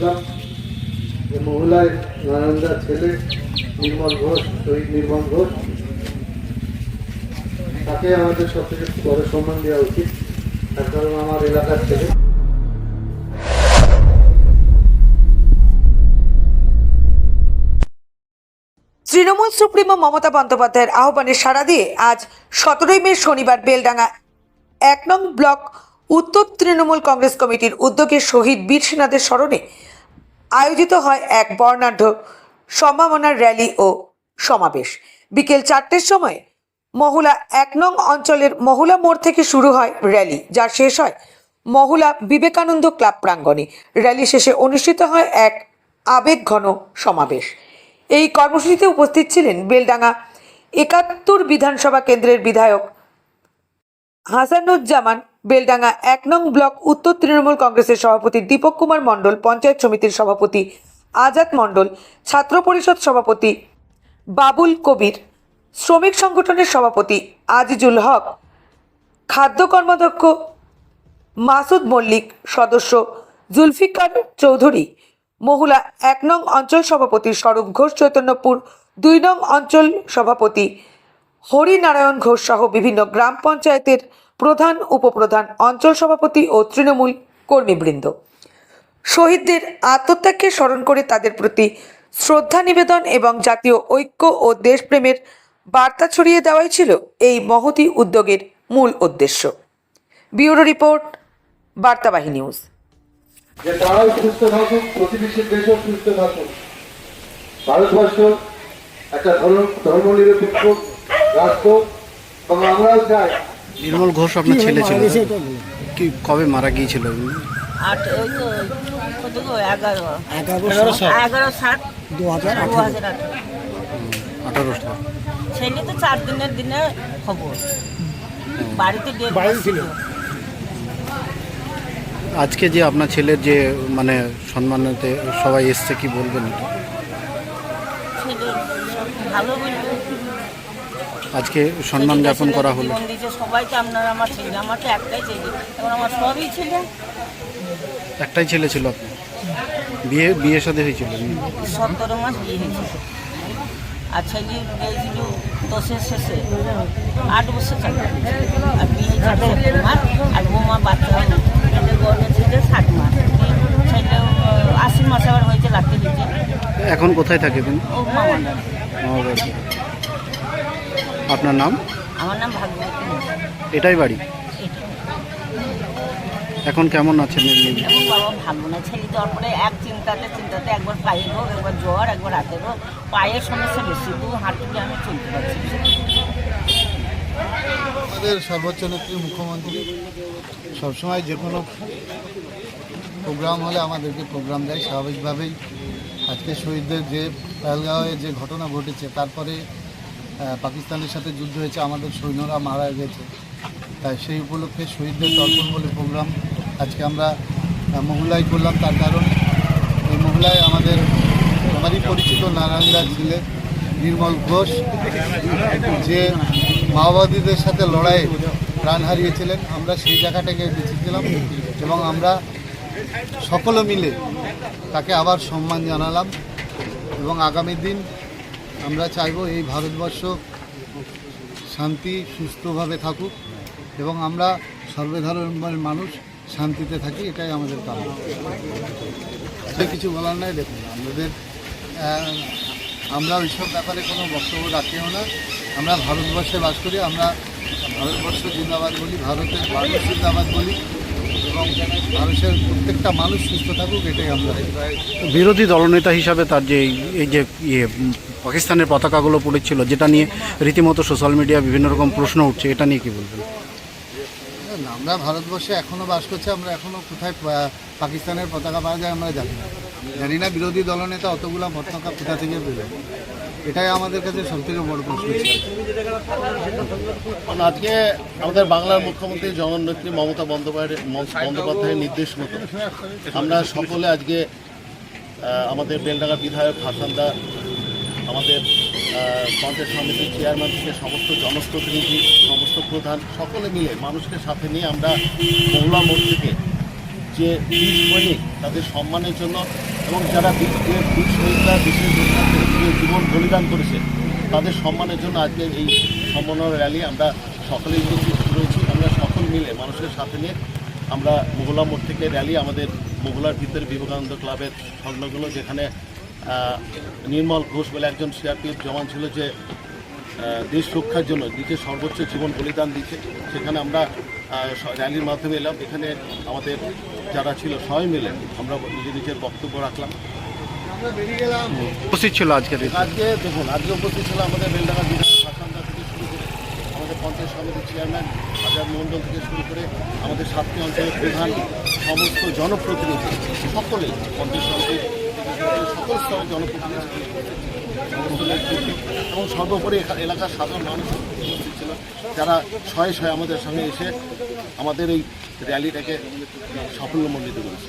বললাম যে মহিলায় নারায়ণদার ছেলে নির্মল ঘোষ, শহীদ নির্মল ঘোষ। তাকে আমাদের সব থেকে বড় সম্মান দেওয়া উচিত, তার কারণ আমার এলাকার ছেলে। তৃণমূল সুপ্রিমো মমতা বন্দ্যোপাধ্যায়ের আহ্বানে সাড়া দিয়ে আজ সতেরোই মে শনিবার বেলডাঙ্গা। এক নং ব্লক উত্তর তৃণমূল কংগ্রেস কমিটির উদ্যোগে শহীদ বীর সেনাদের স্মরণে আয়োজিত হয় এক বর্ণাঢ্য সম্ভাবনার র্যালি ও সমাবেশ। বিকেল চারটের সময় মহুলা এক নং অঞ্চলের মহুলা মোড় থেকে শুরু হয় র্যালি যা শেষ হয় মহুলা বিবেকানন্দ ক্লাব প্রাঙ্গণে। র্যালি শেষে অনুষ্ঠিত হয় এক আবেগ ঘন সমাবেশ। এই কর্মসূচিতে উপস্থিত ছিলেন বেলডাঙ্গা একাত্তর বিধানসভা কেন্দ্রের বিধায়ক হাসানুজ্জামান বেলডাঙ্গা এক নং ব্লক উত্তর তৃণমূল কংগ্রেসের সভাপতি দীপক কুমার মণ্ডল, পঞ্চায়েত সমিতির সভাপতি আজাদ মণ্ডল, ছাত্র পরিষদ সভাপতি বাবুল কবির, শ্রমিক সংগঠনের সভাপতি আজিজুল হক, খাদ্য কর্মাধ্যক্ষ মাসুদ মল্লিক, সদস্য জুলফিকার চৌধুরী। মহুলা এক নং অঞ্চল সভাপতি স্বরূপ ঘোষ চৈতন্যপুর, দুই নং অঞ্চল সভাপতি হরিনারায়ণ ঘোষ সহ বিভিন্ন গ্রাম পঞ্চায়েতের প্রধান, উপপ্রধান, অঞ্চল সভাপতি ও তৃণমূল কর্মীবৃন্দ। শহীদদের আত্মত্যাগকে স্মরণ করে তাদের প্রতি শ্রদ্ধা নিবেদন এবং জাতীয় ঐক্য ও দেশপ্রেমের বার্তা ছড়িয়ে দেওয়াই ছিল এই মহতি উদ্যোগের মূল উদ্দেশ্য। Bureau report, Bartabahi news. যে তারাও সুস্থ থাকুক, প্রতিবেশী দেশও সুস্থ থাকুক। ভারতবর্ষ একটা ধর্ম, ধর্মনিরপেক্ষ রাষ্ট্র এবং আমরাও চাই নির্মল ঘোষ আপনার ছেলে ছিল? কি কবে মারা গিয়েছিল? আট ওই তো কত গো এগারো। এগারো সাত। এগারো সাত দু হাজার আঠারো। ছেলে তো চার দিনের দিনে খবর। বাড়িতে বাড়িতে ছিল। আজকে যে আপনার ছেলের যে মানে সম্মানেতে সবাই এসছে কি বলবেন ভালো বলব। আজকে সম্মান জ্ঞাপন করা হলো। জীবন দিয়েছে সবাই তো আপনার আমার ছেলে আমার তো একটাই ছেলে। এখন আমার সবই ছেলে। একটাই ছেলে ছিল আপনার বিয়ে বিয়ের সাথে হয়েছিল? সতেরো মাস বিয়ে হয়েছে। আর ছেলে গিয়েছিল দশের শেষে। আট বছর আর বিয়ে হয়েছে মাস আর বৌমা বাচ্চা হয়নি। ছেলে গর্বে ছিল ষাট মাস। ছেলে আহ, আশি মাস আবার হয়েছে লাগতে এখন কোথায় থাকে তুমি। আপনার নাম? আমার নাম ভাগ্যবতী এটাই বাড়ি? এখন কেমন আছেন? এখন বাবা ভালো না ছেলে যাওয়ার পরে এক চিন্তাতে চিন্তাতে একবার পায়ে রোগ একবার জ্বর একবার হাতে রোগ পায়ের সমস্যা বেশি দু হাঁটুলে আমি চলতে পারছি আমাদের সর্বোচ্চ নেত্রী মুখ্যমন্ত্রী সবসময় যে কোনো প্রোগ্রাম হলে আমাদেরকে প্রোগ্রাম দেয় স্বাভাবিকভাবেই আজকে শহীদদের যে পেহেলগাঁওয়ে যে ঘটনা ঘটেছে তারপরে পাকিস্তানের সাথে যুদ্ধ হয়েছে, আমাদের সৈন্যরা মারা গেছে। তাই সেই উপলক্ষে শহীদদের তর্পণ বলে প্রোগ্রাম আজকে আমরা মহুলায় করলাম। তার কারণ, এই মহুলায় আমাদের আমারই পরিচিত নারায়ণদার ছিলেন নির্মল ঘোষ, যে মাওবাদীদের সাথে লড়াইয়ে প্রাণ হারিয়েছিলেন। আমরা সেই জায়গাটাকে বেঁচেছিলাম এবং আমরা সকলে মিলে তাকে আবার সম্মান জানালাম এবং আগামী দিন আমরা চাইব এই ভারতবর্ষ শান্তি, সুস্থভাবে থাকুক এবং আমরা সর্বধর্মের মানুষ শান্তিতে থাকি, এটাই আমাদের কাম কিছু বলার নাই, দেখুন, আমাদের আমরা ওইসব ব্যাপারে কোনো বক্তব্য রাখিও না। আমরা ভারতবর্ষে বাস করি, আমরা ভারতবর্ষ জিন্দাবাদ বলি, ভারতের মানুষ জিন্দাবাদ বলি। মানুষের প্রত্যেকটা মানুষ সুস্থ থাকুক এটাই আমরা বিরোধী দলনেতা হিসাবে তার যে এই- যে ইয়ে পাকিস্তানের পতাকাগুলো পড়েছিল যেটা নিয়ে রীতিমতো সোশ্যাল মিডিয়া বিভিন্ন রকম প্রশ্ন উঠছে এটা নিয়ে কি বলবেন? না, আমরা ভারতবর্ষে এখনও বাস করছি আমরা এখনও কোথায় পাকিস্তানের পতাকা পাওয়া যায় আমরা জানি না। জানি না বিরোধী দলনেতা অতগুলো পতাকা কোথা থেকে পেল। এটাই আমাদের কাছে সবথেকে বড় প্রশ্ন আজকে আমাদের বাংলার মুখ্যমন্ত্রী জগন্নেত্রী মমতা বন্দ্যোপাধ্যায়ের বন্দ্যোপাধ্যায়ের নির্দেশ মতো আমরা সকলে আজকে আমাদের বেলডাঙ্গা বিধায়ক হাসানদা আমাদের পঞ্চায়েত সমিতির চেয়ারম্যান থেকে সমস্ত জনপ্রতিনিধি, সমস্ত প্রধান সকলে মিলে মানুষকে সাথে নিয়ে আমরা মহুলা মোড় থেকে যে বীর সৈনিক তাদের সম্মানের জন্য এবং যারা বীর- সৈনিকরা যে জীবন বলিদান করেছে, তাদের সম্মানের জন্য আজকে এই সম্মাননা র্যালি আমরা সকলেই উপস্থিত রয়েছি। আমরা সকল মিলে, মানুষের সাথে নিয়ে আমরা মোগলা মোড় থেকে র্যালি, আমাদের মোগলার ভিতরে বিবেকানন্দ ক্লাবের সংলগ্ন যেখানে নির্মল ঘোষ বলে একজন সিআরপিএফ জওয়ান ছিল যে দেশ রক্ষার জন্য নিজের সর্বোচ্চ জীবন বলিদান দিচ্ছে সেখানে আমরা র্যালির মাধ্যমে এলাম। এখানে আমাদের যারা ছিল সবাই মিলে আমরা নিজের নিজের বক্তব্য রাখলাম। উপস্থিত ছিল আজকের এই- আজকে দেখুন আজকে উপস্থিত ছিল আমাদের বেলডাঙ্গা শাসনদা থেকে শুরু করে আমাদের পঞ্চায়েত সমিতির চেয়ারম্যান আজাদ মণ্ডল থেকে শুরু করে আমাদের সাতটি অঞ্চলের প্রধান সমস্ত জনপ্রতিনিধি সকলেই পঞ্চায়েত সমিতির সকল স্তরের জনপ্রতিনিধি এবং সর্বোপরি এলাকার সাধারণ মানুষ উপস্থিত ছিল। যারা শয়ে শয়ে আমাদের সঙ্গে এসে আমাদের এই র্যালিটাকে সাফল্যমণ্ডিত করেছে।